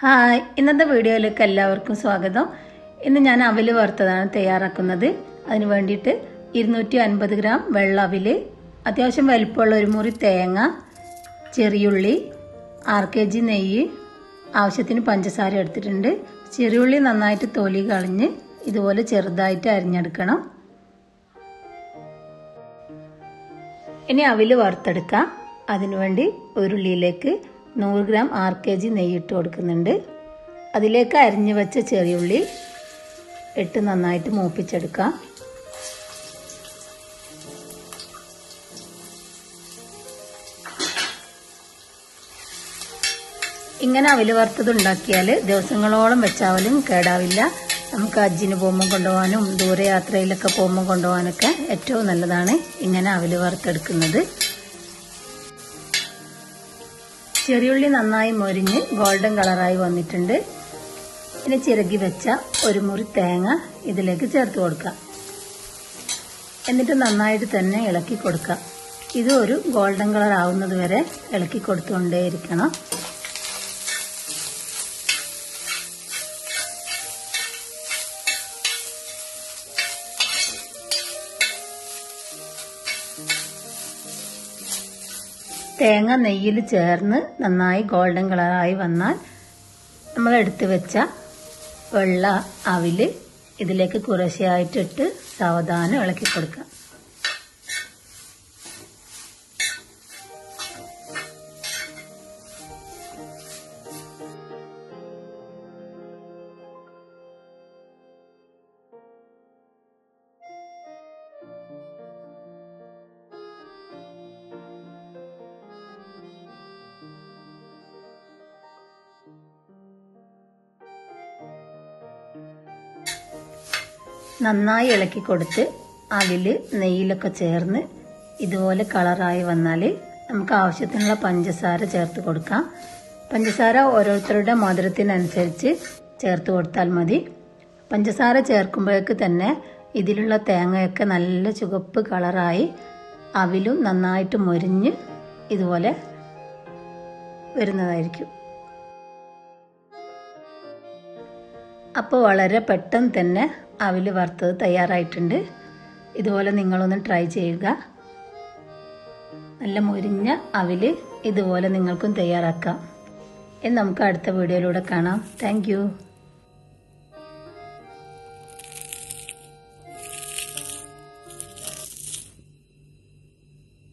Hi. ഇന്നത്തെ വീഡിയോയിലേക്ക് എല്ലാവർക്കും സ്വാഗതം. ഇന്ന് ഞാൻ അവിൽ വറുത്തതാണ് തയ്യാറാക്കുന്നത്. അതിന് വേണ്ടിയിട്ട് ഇരുന്നൂറ്റി അൻപത് ഗ്രാം വെള്ള അവിൽ അത്യാവശ്യം വലിപ്പമുള്ള ഒരു മുറി തേങ്ങ ചെറിയുള്ളി ആറ് കെ ജി നെയ്യ് ആവശ്യത്തിന് പഞ്ചസാര എടുത്തിട്ടുണ്ട്. ചെറിയുള്ളി നന്നായിട്ട് തൊലി കളഞ്ഞ് ഇതുപോലെ ചെറുതായിട്ട് അരിഞ്ഞെടുക്കണം. ഇനി അവിൽ വറുത്തെടുക്കാം. അതിനുവേണ്ടി ഉരുളിയിലേക്ക് നൂറ് ഗ്രാം ആർ കെ ജി നെയ്യിട്ട് കൊടുക്കുന്നുണ്ട്. അതിലേക്ക് അരിഞ്ഞു വെച്ച ചെറിയുള്ളി ഇട്ട് നന്നായിട്ട് മൂപ്പിച്ചെടുക്കാം. ഇങ്ങനെ അവിൽ വറുത്തത് ഉണ്ടാക്കിയാൽ ദിവസങ്ങളോളം വെച്ചാവലും കേടാവില്ല. നമുക്ക് അജ്ജിന് പോകുമ്പോൾ കൊണ്ടുപോകാനും ദൂരയാത്രയിലൊക്കെ പോകുമ്പോൾ കൊണ്ടുപോകാനൊക്കെ ഏറ്റവും നല്ലതാണ് ഇങ്ങനെ അവിൽ വറുത്തെടുക്കുന്നത്. ചെറിയുള്ളി നന്നായി മൊരിഞ്ഞ് ഗോൾഡൻ കളറായി വന്നിട്ടുണ്ട്. ഇനി ചിരകി വെച്ച ഒരു മുറി തേങ്ങ ഇതിലേക്ക് ചേർത്ത് കൊടുക്കുക എന്നിട്ട് നന്നായിട്ട് തന്നെ ഇളക്കി കൊടുക്കുക ഇത് ഒരു ഗോൾഡൻ കളർ ആവുന്നത് വരെ ഇളക്കി കൊടുത്തുകൊണ്ടേയിരിക്കണം. തേങ്ങ നെയ്യിൽ ചേർന്ന് നന്നായി ഗോൾഡൻ കളറായി വന്നാൽ നമ്മൾ എടുത്തു വെച്ച വെള്ള അവിൽ ഇതിലേക്ക് കുറേശ്ശെയായിട്ടിട്ട് സാവധാനം ഇളക്കി കൊടുക്കാം നന്നായി ഇളക്കി കൊടുത്ത് അതിൽ നെയ്യിലൊക്കെ ചേർന്ന് ഇതുപോലെ കളറായി വന്നാൽ നമുക്ക് ആവശ്യത്തിനുള്ള പഞ്ചസാര ചേർത്ത് കൊടുക്കാം. പഞ്ചസാര ഓരോരുത്തരുടെ മധുരത്തിനനുസരിച്ച് ചേർത്ത് കൊടുത്താൽ മതി. പഞ്ചസാര ചേർക്കുമ്പോഴേക്ക് തന്നെ ഇതിലുള്ള തേങ്ങയൊക്കെ നല്ല ചുവപ്പ് കളറായി അവിലും നന്നായിട്ട് മൊരിഞ്ഞ് ഇതുപോലെ വരുന്നതായിരിക്കും. അപ്പോൾ വളരെ പെട്ടെന്ന് തന്നെ അവിൽ വറുത്തത് തയ്യാറായിട്ടുണ്ട്. ഇതുപോലെ നിങ്ങളൊന്ന് ട്രൈ ചെയ്യുക. നല്ല മുരിഞ്ഞ അവിൽ ഇതുപോലെ നിങ്ങൾക്കും തയ്യാറാക്കാം. എന്ന് നമുക്ക് അടുത്ത വീഡിയോയിലൂടെ കാണാം. താങ്ക്